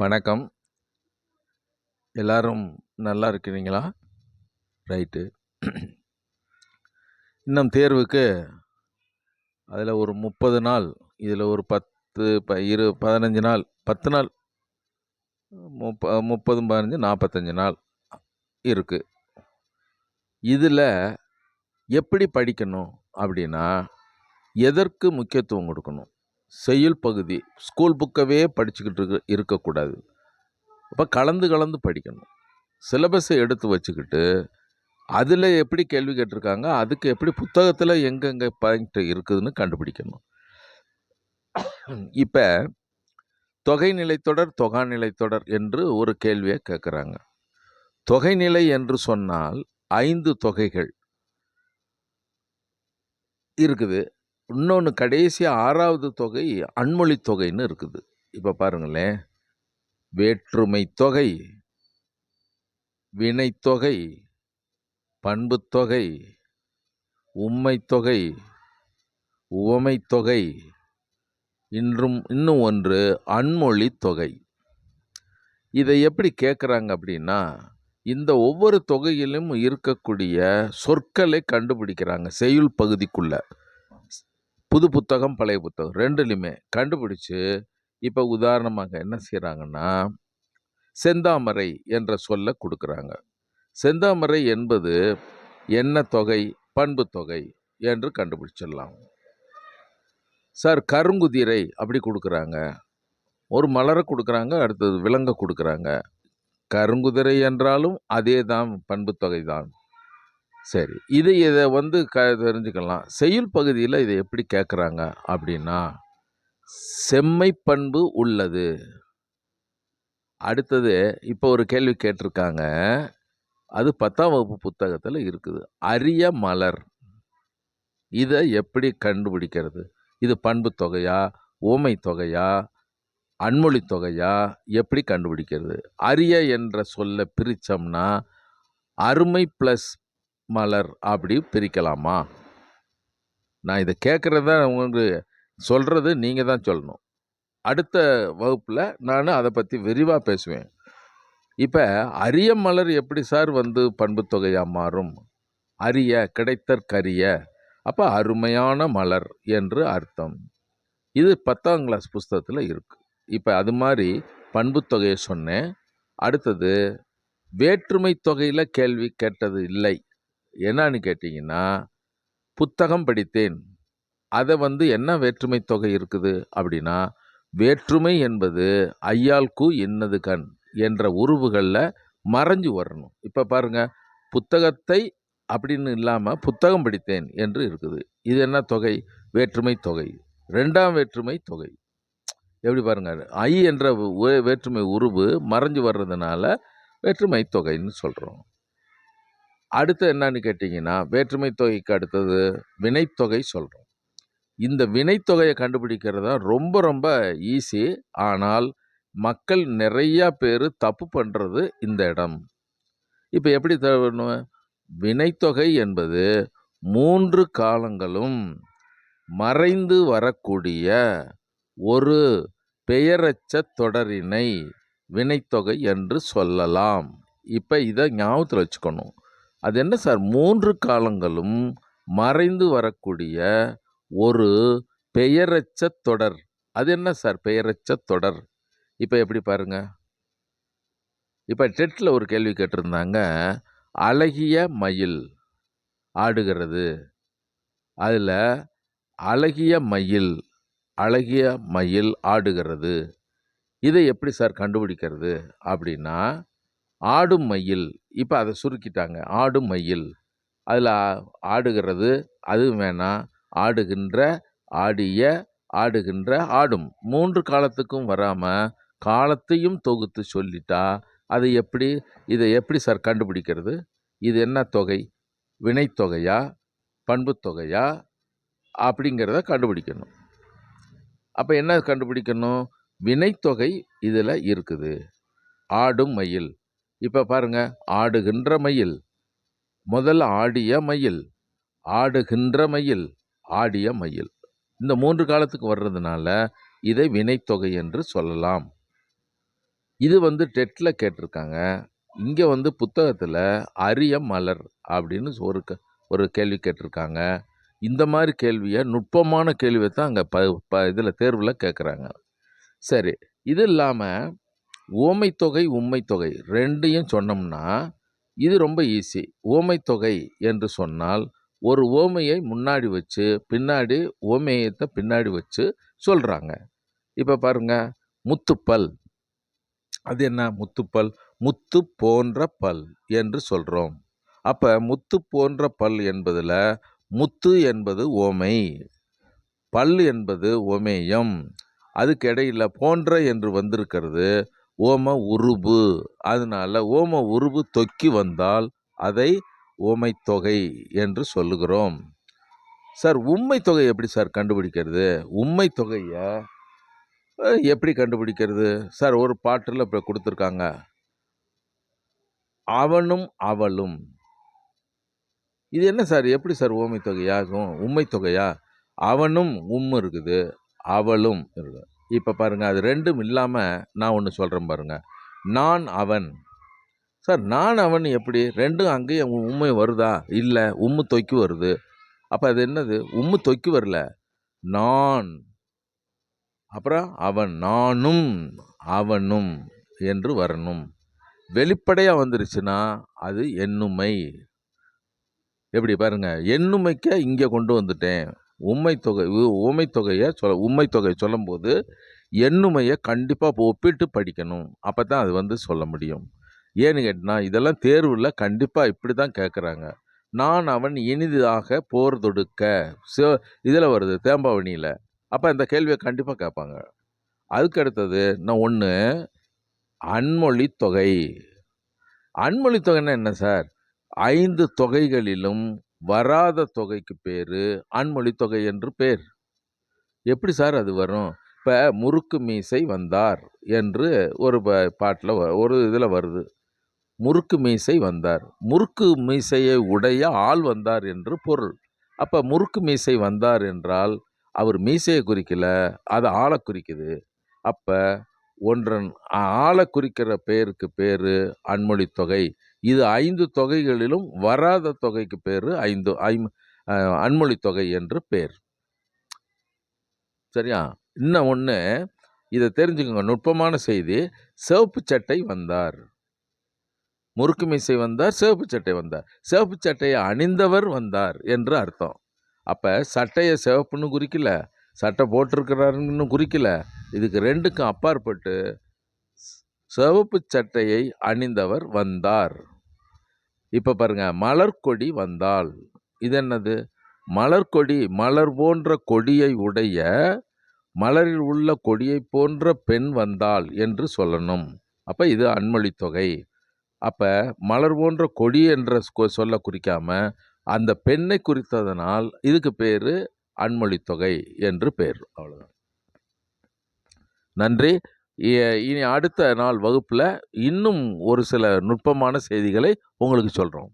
வணக்கம். எல்லாரும் நல்லா இருக்கிறீங்களா? ரைட்டு. இன்னும் தேர்வுக்கு அதில் ஒரு முப்பது நாள் இதில் ஒரு பத்து ப இரு பதினஞ்சு நாள் பத்து நாள். முப்ப முப்பது பதினஞ்சு நாற்பத்தஞ்சு நாள் இருக்குது இதில் எப்படி படிக்கணும் அப்படின்னா எதற்கு முக்கியத்துவம் கொடுக்கணும்? செய்யுள் பகுதி ஸ்கூல் புக்கவே படிச்சுக்கிட்டு இருக்க இருக்கக்கூடாது. அப்போ கலந்து கலந்து படிக்கணும். சிலபஸை எடுத்து வச்சுக்கிட்டு அதில் எப்படி கேள்வி கேட்டிருக்காங்க அதுக்கு எப்படி புத்தகத்தில் எங்கெங்கே பாயிண்ட் இருக்குதுன்னு கண்டுபிடிக்கணும். இப்போ தொகைநிலை தொடர் தொகா தொடர் என்று ஒரு கேள்வியை கேட்குறாங்க. தொகைநிலை என்று சொன்னால் ஐந்து தொகைகள் இருக்குது. இன்னொன்று கடைசி ஆறாவது தொகை அன்மொழி தொகைன்னு இருக்குது. இப்போ பாருங்களேன். வேற்றுமை தொகை வினைத்தொகை பண்புத்தொகை உம்மைத்தொகை உவமைத்தொகை இன்றும் இன்னும் ஒன்று அன்மொழி தொகை. இதை எப்படி கேட்குறாங்க அப்படின்னா இந்த ஒவ்வொரு தொகையிலும் இருக்கக்கூடிய சொற்களை கண்டுபிடிக்கிறாங்க செய்யுள் பகுதிக்குள்ளே. புது புத்தகம் பழைய புத்தகம் ரெண்டுலையுமே கண்டுபிடிச்சு இப்போ உதாரணமாக என்ன செய்கிறாங்கன்னா செந்தாமரை என்ற சொல்ல கொடுக்குறாங்க. செந்தாமரை என்பது என்ன தொகை பண்பு தொகை என்று கண்டுபிடிச்சிடலாம். சார் கருங்குதிரை அப்படி கொடுக்குறாங்க. ஒரு மலரை கொடுக்குறாங்க அடுத்தது விலங்க கொடுக்குறாங்க. கருங்குதிரை என்றாலும் அதே தான் பண்பு தொகை தான் சரி. இது இதை வந்து க தெரிஞ்சுக்கலாம். செய்யுள் பகுதியில் இதை எப்படி கேட்குறாங்க அப்படின்னா செம்மை பண்பு உள்ளது. அடுத்தது இப்போ ஒரு கேள்வி கேட்டிருக்காங்க. அது பத்தாம் வகுப்பு புத்தகத்தில் இருக்குது. அரிய மலர். இதை எப்படி கண்டுபிடிக்கிறது? இது பண்பு தொகையா? ஓமை தொகையா? அன்மொழி தொகையா? எப்படி கண்டுபிடிக்கிறது? அரிய என்ற சொல்ல பிரித்தோம்னா அருமை ப்ளஸ் மலர் அப்படி பிரிக்கலாமா? நான் இதை கேட்குறத உங்களுக்கு சொல்கிறது நீங்கள் தான் சொல்லணும். அடுத்த வகுப்பில் நான் அதை பற்றி விரிவாக பேசுவேன். இப்போ அரிய மலர் எப்படி சார் வந்து பண்புத்தொகையாக மாறும்? அரிய கிடைத்தற்கரிய அப்போ அருமையான மலர் என்று அர்த்தம். இது பத்தாம் கிளாஸ் புஸ்தகத்தில் இருக்குது இப்போ அது மாதிரி பண்புத்தொகையை சொன்னேன். அடுத்தது வேற்றுமை தொகையில் கேள்வி கேட்டது இல்லை. என்னன்னு கேட்டிங்கன்னா புத்தகம் படித்தேன். அதை வந்து என்ன வேற்றுமை தொகை இருக்குது அப்படின்னா வேற்றுமை என்பது ஐயாள்கு என்னது கண் என்ற உருவுகளில் மறைஞ்சு வரணும். இப்போ பாருங்க புத்தகத்தை அப்படின்னு இல்லாமல் புத்தகம் படித்தேன் என்று இருக்குது. இது என்ன தொகை? வேற்றுமை தொகை. ரெண்டாம் வேற்றுமை தொகை. எப்படி பாருங்கள் ஐ என்ற வேற்றுமை உருவு மறைஞ்சு வர்றதுனால வேற்றுமை தொகைன்னு சொல்கிறோம் அடுத்து என்னன்னு கேட்டிங்கன்னா வேற்றுமை தொகைக்கு அடுத்தது வினைத்தொகை சொல்கிறோம் இந்த வினைத்தொகையை கண்டுபிடிக்கிறது தான் ரொம்ப ரொம்ப ஈஸி ஆனால் மக்கள் நிறையா பேர் தப்பு பண்ணுறது இந்த இடம். இப்போ எப்படி தரணும்? வினைத்தொகை என்பது மூன்று காலங்களும் மறைந்து வரக்கூடிய ஒரு பெயரச்ச தொடரினை வினைத்தொகை என்று சொல்லலாம். இப்போ இதை ஞாபகத்தில் வச்சுக்கணும். அது என்ன சார்? மூன்று காலங்களும் மறைந்து வரக்கூடிய ஒரு பெயரச்ச தொடர். அது என்ன சார்? பெயரச்ச தொடர். இப்போ எப்படி பாருங்க. இப்போ டெட்டில் ஒரு கேள்வி கேட்டிருந்தாங்க. அழகிய மயில் ஆடுகிறது. அதில் அழகிய மயில் அழகிய மயில் ஆடுகிறது. இதை எப்படி சார் கண்டுபிடிக்கிறது? அப்படின்னா ஆடும் மயில். இப்போ அதை சுருக்கிட்டாங்க. ஆடும் மயில். அதில் ஆடுகிறது அது வேணாம் ஆடுகின்ற ஆடிய ஆடுகின்ற ஆடும். மூன்று காலத்துக்கும் வராமல் காலத்தையும் தொகுத்து சொல்லிட்டா அது எப்படி இதை எப்படி சார் கண்டுபிடிக்கிறது? இது என்ன தொகை? வினைத்தொகையா பண்புத்தொகையா அப்படிங்கிறத கண்டுபிடிக்கணும். அப்போ என்ன கண்டுபிடிக்கணும்? வினைத்தொகை இதில் இருக்குது. ஆடும் மயில். இப்போ பாருங்க ஆடுகின்ற மயில். முதல்ல ஆடிய மயில். ஆடுகின்ற மயில் ஆடிய மயில். இந்த மூன்று காலத்துக்கு வர்றதுனால இதை வினைத்தொகை என்று சொல்லலாம். இது வந்து டெட்டில் கேட்டிருக்காங்க. இங்கே வந்து புத்தகத்தில் அரிய மலர் அப்படின்னு ஒரு க ஒரு கேள்வி கேட்டிருக்காங்க. இந்த மாதிரி கேள்வியை நுட்பமான கேள்வியை தான் அங்கே ப ப இதில் தேர்வில் கேட்குறாங்க சரி இது இல்லாமல் ஓமைத்தொகை உம்மைத்தொகை ரெண்டையும் சொன்னோம்னா இது ரொம்ப ஈஸி ஓமைத்தொகை என்று சொன்னால் ஒரு ஓமையை முன்னாடி வச்சு பின்னாடி ஓமையத்தை பின்னாடி வச்சு சொல்கிறாங்க இப்போ பாருங்க முத்துப்பல். அது என்ன? முத்துப்பல். முத்து போன்ற பல் என்று சொல்கிறோம் அப்போ முத்து போன்ற பல் என்பதில் முத்து என்பது ஓமை பல் என்பது ஓமேயம் அதுக்கு இடையில் போன்ற என்று வந்திருக்கிறது. ஓம உருபு. அதனால ஓம உருபு தொக்கி வந்தால் அதை ஓமைத்தொகை என்று சொல்லுகிறோம். சார் உண்மை தொகை எப்படி சார் கண்டுபிடிக்கிறது? உண்மை தொகையை எப்படி கண்டுபிடிக்கிறது? சார் ஒரு பாட்டில் இப்போ கொடுத்துருக்காங்க. அவனும் அவளும். இது என்ன சார்? எப்படி சார் ஓமை தொகையாகும் உண்மை தொகையா? அவனும் உம் இருக்குது அவளும் இருக்குது. இப்போ பாருங்கள் அது ரெண்டும் இல்லாமல் நான் ஒன்று சொல்கிறேன் பாருங்கள் நான் அவன். சார் நான் அவன் எப்படி? ரெண்டும் அங்கேயும் உண்மை வருதா? இல்லை உம்மு தொக்கி வருது. அப்போ அது என்னது? உம்மு தொக்கி வரல. நான். அப்புறம் அவன் நானும் அவனும் என்று வரணும். வெளிப்படையாக வந்துருச்சுன்னா அது எண்ணுமை. எப்படி பாருங்க எண்ணுமைக்க இங்கே கொண்டு வந்துட்டேன். உண்மை தொகை உண்மை தொகையை சொல்ல உண்மை தொகை சொல்லும்போது எண்ணுமையை கண்டிப்பாக ஒப்பிட்டு படிக்கணும். அப்போ தான் அது வந்து சொல்ல முடியும். ஏன்னு கேட்டினா இதெல்லாம் தேர்வில் கண்டிப்பாக இப்படி தான் கேட்குறாங்க நான் அவன் இனிதாக போர் தொடுக்க. சிவ இதில் வருது தேம்பாவணியில். அப்போ இந்த கேள்வியை கண்டிப்பாக கேட்பாங்க. அதுக்கு அடுத்தது நான் ஒன்று அன்மொழி தொகை. அன்மொழி தொகைன்னா என்ன சார்? ஐந்து தொகைகளிலும் வராத தொகைக்கு பேர் அன்மொழி தொகை என்று பேர். எப்படி சார் அது வரும்? இப்போ முறுக்கு மீசை வந்தார் என்று ஒரு பாட்டில் ஒரு இதில் வருது. முறுக்கு மீசை வந்தார். முறுக்கு மீசையை உடைய ஆள் வந்தார் என்று பொருள். அப்போ முறுக்கு மீசை வந்தார் என்றால் அவர் மீசையை குறிக்கல அது ஆளை குறிக்குது. அப்போ ஒன்றன் ஆளை குறிக்கிற பேருக்கு பேர் அன்மொழி தொகை. இது ஐந்து தொகைகளிலும் வராத தொகைக்கு பேர் ஐந்து ஐம் அன்மொழி தொகை என்று பேர். சரியா? இன்னும் ஒன்று இதை தெரிஞ்சுக்கோங்க. நுட்பமான செய்தி சிவப்பு சட்டை வந்தார். முறுக்கு மீசை வந்தார் சிவப்பு சட்டை வந்தார். சிவப்பு சட்டையை அணிந்தவர் வந்தார் என்று அர்த்தம். அப்போ சட்டையை சிவப்புன்னு குறிக்கல சட்டை போட்டிருக்கிறாருன்னு குறிக்கல. இதுக்கு ரெண்டுக்கும் அப்பாற்பட்டு சிவப்பு சட்டையை அணிந்தவர் வந்தார். இப்போ பாருங்க மலர்கொடி வந்தால் இது என்னது? மலர்கொடி மலர் போன்ற கொடியை உடைய மலரில் உள்ள கொடியை போன்ற பெண் வந்தால் என்று சொல்லணும். அப்போ இது அன்மொழி தொகை. அப்போ மலர் போன்ற கொடி என்ற சொல்ல குறிக்காம அந்த பெண்ணை குறித்ததனால் இதுக்கு பேர் அன்மொழி தொகை என்று பேர். அவ்வளோதான் நன்றி. இனி அடுத்த நாள் வகுப்பில் இன்னும் ஒரு சில நுட்பமான செய்திகளை உங்களுக்கு சொல்கிறோம்